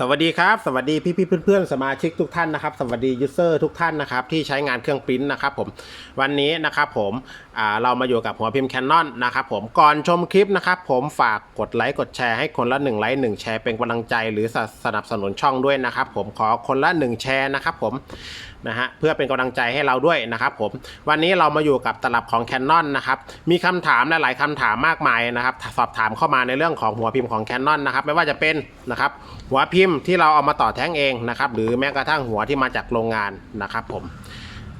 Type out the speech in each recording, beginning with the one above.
สวัสดีครับ สวัสดีพี่พี่เพื่อนๆสมาชิกทุกท่านนะครับ สวัสดียูเซอร์ทุกท่านนะครับที่ใช้งานเครื่องปริ้นนะครับผมวันนี้นะครับผมเรามาอยู่กับหัวพิมพ์ Canon นนะครับผมก่อนชมคลิปนะครับผมฝากกดไลค์กดแชร์ให้คนละ1ไลค์1แชร์เป็นกำลังใจหรือสสนับสนุนช่องด้วยนะครับผมขอคนละ1แชร์นะครับผมนะฮะเพื่อเป็นกำลังใจให้เราด้วยนะครับผมวันนี้เรามาอยู่กับตลับของ Canon นนะครับมีคำถามหลายๆคำถามมากมายนะครับสอบถามเข้ามาในเรื่องของหัวพิมพ์ของ Canon นะครับไม่ว่าจะเป็นนะครับหัวพิมพ์ที่เราเอามาต่อแท้งเองนะครับ หรือแม้กระทั่งหัวที่มาจากโรงงานนะครับผม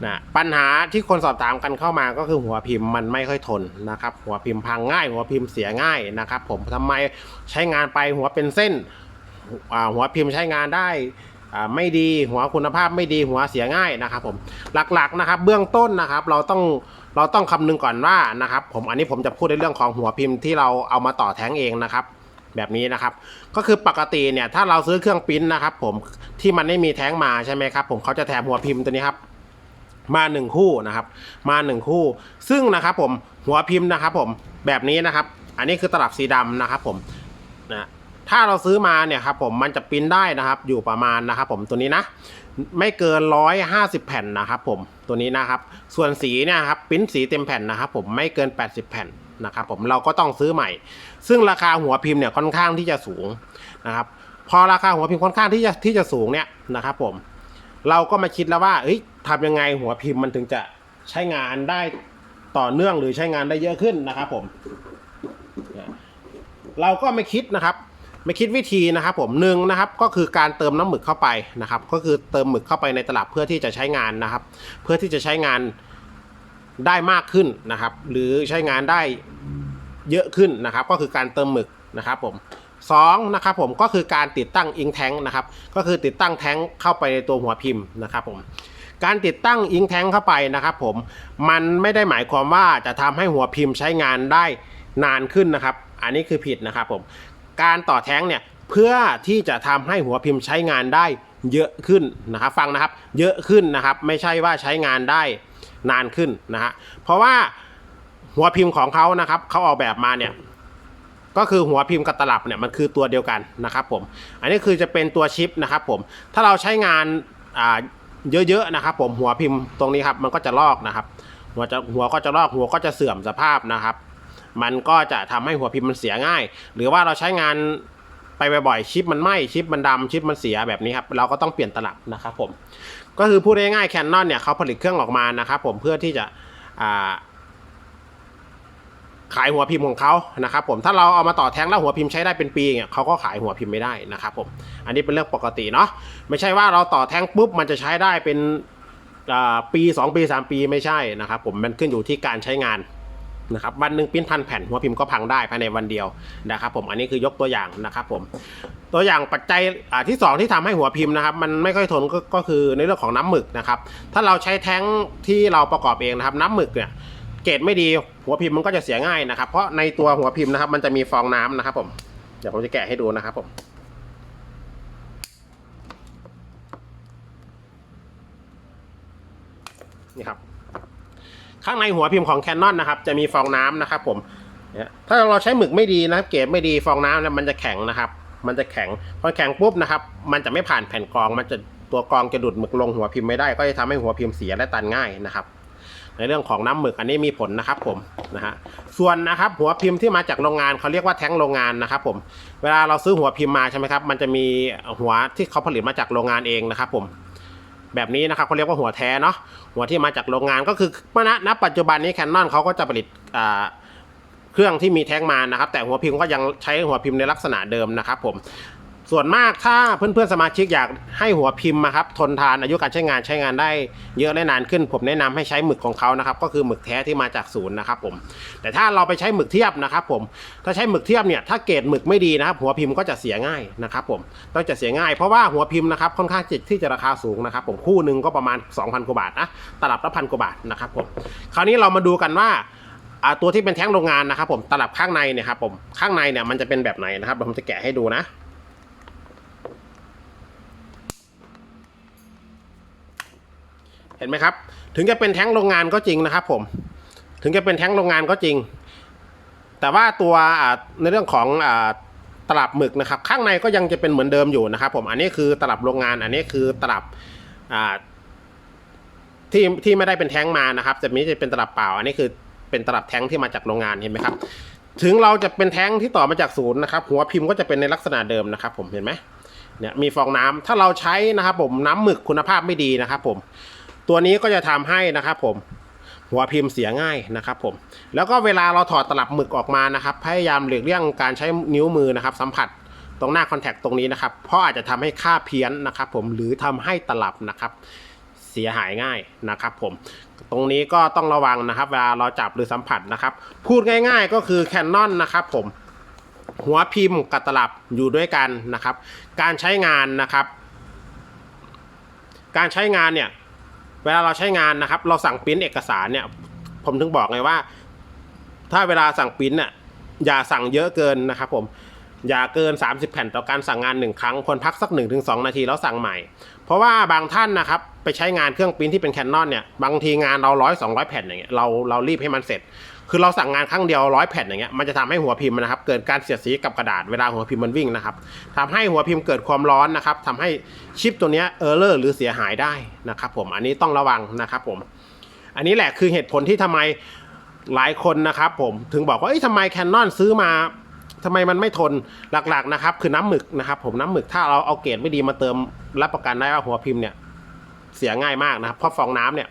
นะปัญหาที่คนสอบถามกันเข้ามาก็คือหัวพิมพ์มันไม่ค่อยทนนะครับ หัวพิมพ์พังง่าย หัวพิมพ์เสียง่ายนะครับ ผมทำไมใช้งานไปหัวเป็นเส้น หัวพิมพ์ใช้งานได้ไม่ดีหัวคุณภาพไม่ดีหัวเสียง่ายนะครับ ผมหลักๆนะครับ เบื้องต้นนะครับ เราต้องเราต้องคำนึงก่อนว่านะครับ ผมอันนี้ผมจะพูดในเรื่องของหัวพิมพ์ที่เราเอามาต่อแท้งเองนะครับ แบบนี้นะครับ ก็คือปกติเนี่ยถ้าเราซื้อเครื่องปริ้นนะครับ ผมที่มันไม่มีแท้งมาใช่ไหมครับ ผมเขาจะแถมหัวพิมพ์ตัวนี้ครับมาหนึ่งคู่นะครับ มาหนึ่งคู่ ซึ่งนะครับผมหัวพิมพ์นะครับ ผมแบบนี้นะครับ อันนี้คือตลับสีดำนะครับ ผมนะถ้าเราซื้อมาเนี่ยครับผมมันจะปริ้นได้นะครับ อยู่ประมาณนะครับผมตัวนี้นะ ไม่เกินร้อยห้าสิบแผ่นนะครับ ผมตัวนี้นะครับ ส่วนสีเนี่ยครับปริ้นสีเต็มแผ่นนะครับ ผมไม่เกิน80แผ่น นะครับผมเราก็ต้องซื้อใหม่ ซึ่งราคาหัวพิมพ์เนี่ยค่อนข้างที่จะสูงนะครับพอราคาหัวพิมพ์ค่อนข้างที่จะที่จะสูงเนี่ยนะครับผมเราก็มาคิดแล้วว่าเอ้ยทำยังไงหัวพิมพ์มันถึงจะใช้งานได้ต่อเนื่องหรือใช้งานได้เยอะขึ้นนะครับผมเนี่ยเราก็ไม่คิดนะครับ ไม่คิดวิธีนะครับ ผมหนึ่งนะครับ ก็คือการเติมน้ำหมึกเข้าไปนะครับ ก็คือเติมหมึกเข้าไปในตลับเพื่อที่จะใช้งานนะครับ เพื่อที่จะใช้งาน ได้มากขึ้นนะครับ หรือใช้งานได้เยอะขึ้นนะครับ ก็คือการเติมหมึกนะครับผมสองนะครับผมก็คือการติดตั้งอิงแท้งนะครับ ก็คือติดตั้งแท้งเข้าไปในตัวหัวพิมพ์นะครับผมการติดตั้งอิงแท้งเข้าไปนะครับผมมันไม่ได้หมายความว่าจะทำให้หัวพิมพ์ใช้งานได้นานขึ้นนะครับ อันนี้คือผิดนะครับผมการต่อแท้งเนี่ยเพื่อที่จะทำให้หัวพิมพ์ใช้งานได้เยอะขึ้นนะครับ ฟังนะครับ เยอะขึ้นนะครับ ไม่ใช่ว่าใช้งานได้นานขึ้นนะฮะเพราะว่าหัวพิมพ์ของเขานะครับเขาออกแบบมาเนี่ยก็คือหัวพิมพ์กับตลับเนี่ยมันคือตัวเดียวกันนะครับผม อันนี้คือจะเป็นตัวชิปนะครับผม ถ้าเราใช้งานเยอะๆนะครับผมหัวพิมพ์ตรงนี้ครับมันก็จะลอกนะครับ หัวจะหัวก็จะลอกหัวก็จะเสื่อมสภาพนะครับ มันก็จะทำให้หัวพิมพ์มันเสียง่าย หรือว่าเราใช้งาน ไปบ่อยๆชิปมันไหม้ชิปมันดำชิปมันเสียแบบนี้ครับเราก็ต้องเปลี่ยนตลับนะครับผมก็คือพูดง่ายๆแคนนอนเนี่ยเขาผลิตเครื่องออกมานะครับผมเพื่อที่จะาขายหัวพิมพ์ของเขานะครับผมถ้าเราเอามาต่อแท้งแล้วหัวพิมพ์ใช้ได้เป็นปีเนี่ยเขาก็ขายหัวพิมพ์ไม่ได้นะครับผมอันนี้เป็นเรื่องปกติเนาะไม่ใช่ว่าเราต่อแท้งปุ๊บมันจะใช้ได้เป็นอ่าปี 2 ปี 3 ปีไม่ใช่นะครับผมมันขึ้นอยู่ที่การใช้งาน นะครับวันหนึ่งปริ้นพันแผ่นหัวพิมพ์ก็พังได้ภายในวันเดียวนะครับผมอันนี้คือยกตัวอย่างนะครับผมตัวอย่างปัจจัยที่ 2 ที่ทำให้หัวพิมพ์นะครับมันไม่ค่อยทนก็ก็คือในเรื่องของน้ำหมึกนะครับถ้าเราใช้แท้งที่เราประกอบเองนะครับน้ำหมึกเนี่ยเกรดไม่ดีหัวพิมพ์มันก็จะเสียง่ายนะครับ เพราะในตัวหัวพิมพ์นะครับ มันจะมีฟองน้ำนะครับผมเดี๋ยวผมจะแกะให้ดูนะครับผมนี่ครับ ข้างในหัวพิมพ์ของ Canon นะครับจะมีฟองน้ำนะครับผมถ้าเราใช้หมึกไม่ดีนะครับ เกรดไม่ดีฟองน้ำเนี่ยมันจะแข็งนะครับ มันจะแข็งพอแข็งปุ๊บนะครับ มันจะไม่ผ่านแผ่นกรองมันจะตัวกรองจะดูดหมึกลงหัวพิมพ์ไม่ได้ ก็จะทำให้หัวพิมพ์เสียและตันง่ายนะครับ ในเรื่องของน้ำหมึกอันนี้มีผลนะครับผมนะฮะส่วนนะครับหัวพิมพ์ที่มาจากโรงงานเขาเรียกว่าแท้งโรงงานนะครับผมเวลาเราซื้อหัวพิมพ์มาใช่ไหมครับมันจะมีหัวที่เขาผลิตมาจากโรงงานเองนะครับผม แบบนี้นะครับเขาเรียกว่าหัวแท้เนาะหัวที่มาจากโรงงานก็คือมณณปัจจุบันนี้แคนนอนเขาก็จะผลิตเครื่องที่มีแท้งมานะครับ แต่หัวพิมพ์ก็ยังใช้หัวพิมพ์ในลักษณะเดิมนะครับผม ส่วนมากถ้าเพื่อนๆสมาชิกอยากให้หัวพิมพ์นะครับทนทานอายุการใช้งานใช้งานได้เยอะและนานขึ้น ผมแนะนำให้ใช้หมึกของเขานะครับก็คือหมึกแท้ที่มาจากศูนย์นะครับผมแต่ถ้าเราไปใช้หมึกเทียบนะครับผมถ้าใช้หมึกเทียบเนี่ยถ้าเกรดหมึกไม่ดีนะครับหัวพิมพ์ก็จะเสียง่ายนะครับผมต้องจะเสียง่ายเพราะว่าหัวพิมพ์นะครับค่อนข้างจิตที่จะราคาสูงนะครับผมคู่หนึ่งก็ประมาณ 2,000กว่าบาทนะตลับละพันกว่าบาทนะครับผมคราวนี้เรามาดูกันว่าตัวที่เป็นแท้งโรงงานนะครับผมตลับข้างในเนี่ยครับผมข้างในเนี่ยมันจะเป็นแบบไหนนะครับผมจะแกะให้ดูนะ เห็นไหมครับ ถึงจะเป็นแท้งโรงงานก็จริงนะครับ ผม ถึงจะเป็นแท้งโรงงานก็จริง แต่ว่าตัวในเรื่องของอตลับหมึกนะครับ ข้างในก็ยังจะเป็นเหมือนเดิมอยู่นะครับ ผม อันนี้คือตลับโรงงาน อันนี้คือตลับที่ที่ไม่ได้เป็นแท้งมานะครับจะมีจะเป็นตลับเปล่า อันนี้คือเป็นตลับแท้งที่มาจากโรงงานเห็นไหมครับ ถึงเราจะเป็นแท้งที่ต่อมาจากศูนย์นะครับ หัวพิมพ์ก็จะเป็นในลักษณะเดิมนะครับ ผมเห็นไหมเนี่ยมีฟองน้ำถ้าเราใช้นะครับ ผมน้ำหมึกคุณภาพไม่ดีนะครับ ผม ตัวนี้ก็จะทำให้นะครับผมหัวพิมพ์เสียง่ายนะครับผม แล้วก็เวลาเราถอดตลับหมึกออกมานะครับ พยายามหลีกเลี่ยงการใช้นิ้วมือนะครับ สัมผัสตรงหน้าคอนแทคตรงนี้นะครับ เพราะอาจจะทำให้ค่าเพี้ยนนะครับผมหรือทำให้ตลับนะครับ เสียหายง่ายนะครับผม ตรงนี้ก็ต้องระวังนะครับ เวลาเราจับหรือสัมผัสนะครับ พูดง่าย ๆ ก็คือแคนนอนนะครับผมหัวพิมพ์กับตลับอยู่ด้วยกันนะครับ การใช้งานนะครับ การใช้งานเนี่ย เวลาเราใช้งานนะครับ เราสั่งปริ้นเอกสารเนี่ย ผมถึงบอกไงว่า ถ้าเวลาสั่งปริ้นน่ะอย่าสั่งเยอะเกินนะครับ ผมอย่าเกิน 30 แผ่นต่อการสั่งงานหนึ่งครั้งควรพักสัก 1-2 นาทีแล้วสั่งใหม่ เพราะว่าบางท่านนะครับ ไปใช้งานเครื่องปริ้นที่เป็นแคนนอนเนี่ยบางทีงานเราร้อยสองร้อยแผ่นอย่างเงี้ยเราเรารีบให้มันเสร็จ คือเราสั่งงานครั้งเดียวร้อยแผ่นอย่างเงี้ยมันจะทำให้หัวพิมพ์นะครับเกิดการเสียดสีกับกระดาษเวลาหัวพิมพ์มันวิ่งนะครับทำให้หัวพิมพ์เกิดความร้อนนะครับทำให้ชิปตัวเนี้ยเออร์เลอร์หรือเสียหายได้นะครับผมอันนี้ต้องระวังนะครับผม อันนี้แหละคือเหตุผลที่ทำไมหลายคนนะครับผมถึงบอกว่าเอ้ยทำไมแคนนอนซื้อมาทำไมมันไม่ทนหลักๆนะครับ คือน้ำหมึกนะครับ ผมน้ำหมึกถ้าเราเอาเกรดไม่ดีมาเติมรับประกันได้ว่าหัวพิมพ์เนี่ย เสียง่ายมากนะครับเพราะฟองน้ำเนี่ย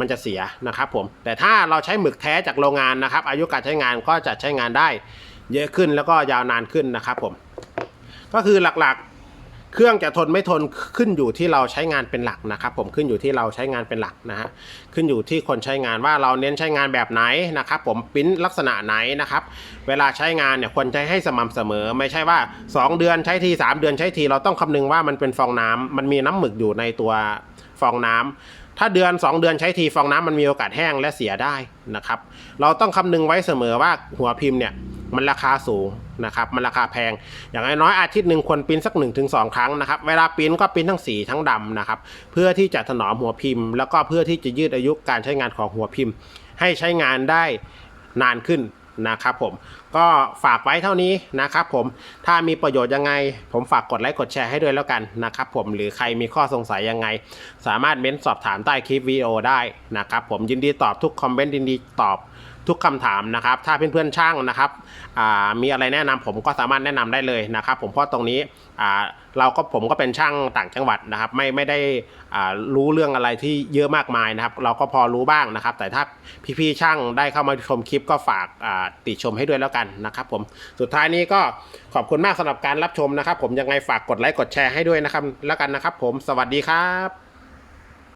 มันจะเสียนะครับผมแต่ถ้าเราใช้หมึกแท้จากโรงงานนะครับ อายุการใช้งานก็จะใช้งานได้เยอะขึ้นแล้วก็ยาวนานขึ้นนะครับผมก็คือหลักๆเครื่องจะทนไม่ทนขึ้นอยู่ที่เราใช้งานเป็นหลักนะครับผมขึ้นอยู่ที่เราใช้งานเป็นหลักนะฮะขึ้นอยู่ที่คนใช้งานว่าเราเน้นใช้งานแบบไหนนะครับผมปริ้นลักษณะไหนนะครับเวลาใช้งานเนี่ยควรใช้ให้สม่ำเสมอ ไม่ใช่ว่า 2 เดือนใช้ที 3 เดือนใช้ทีเราต้องคำนึงว่ามันเป็นฟองน้ำมันมีน้ำหมึกอยู่ในตัว ฟองน้ำถ้าเดือน 2 เดือนใช้ทีฟองน้ำมันมีโอกาสแห้งและเสียได้นะครับ เราต้องคำนึงไว้เสมอว่าหัวพิมพ์เนี่ยมันราคาสูงนะครับ มันราคาแพง อย่างน้อยอาทิตย์หนึ่งควรปิ้นสัก1นถึงสครั้งนะครับ เวลาปิ้นก็ปิ้นทั้งสีทั้งดำนะครับ เพื่อที่จะถนอมหัวพิมพ์ แล้วก็เพื่อที่จะยืดอายุการใช้งานของหัวพิมพ์ ให้ใช้งานได้นานขึ้น นะครับผมก็ฝากไว้เท่านี้นะครับผมถ้ามีประโยชน์ยังไง ผมฝากกดไลค์กดแชร์ให้ด้วยแล้วกันนะครับผมหรือใครมีข้อสงสัยยังไง สามารถเม้นสอบถามใต้คลิปวิดีโอได้นะครับผมยินดีตอบทุกคอมเมนต์ยินดีตอบ ทุกคำถามนะครับ ถ้าเพื่อนๆช่างนะครับมีอะไรแนะนำผมก็สามารถแนะนำได้เลยนะครับ ผมเพราะตรงนี้เราก็ผมก็เป็นช่างต่างจังหวัดนะครับ ไม่ไม่ได้รู้เรื่องอะไรที่เยอะมากมายนะครับ เราก็พอรู้บ้างนะครับ แต่ถ้าพี่ๆช่างได้เข้ามาชมคลิปก็ฝากติชมให้ด้วยแล้วกันนะครับ ผมสุดท้ายนี้ก็ขอบคุณมากสำหรับการรับชมนะครับ ผมยังไงฝากกดไลค์กดแชร์ให้ด้วยนะครับแล้วกันนะครับ ผมสวัสดีครับ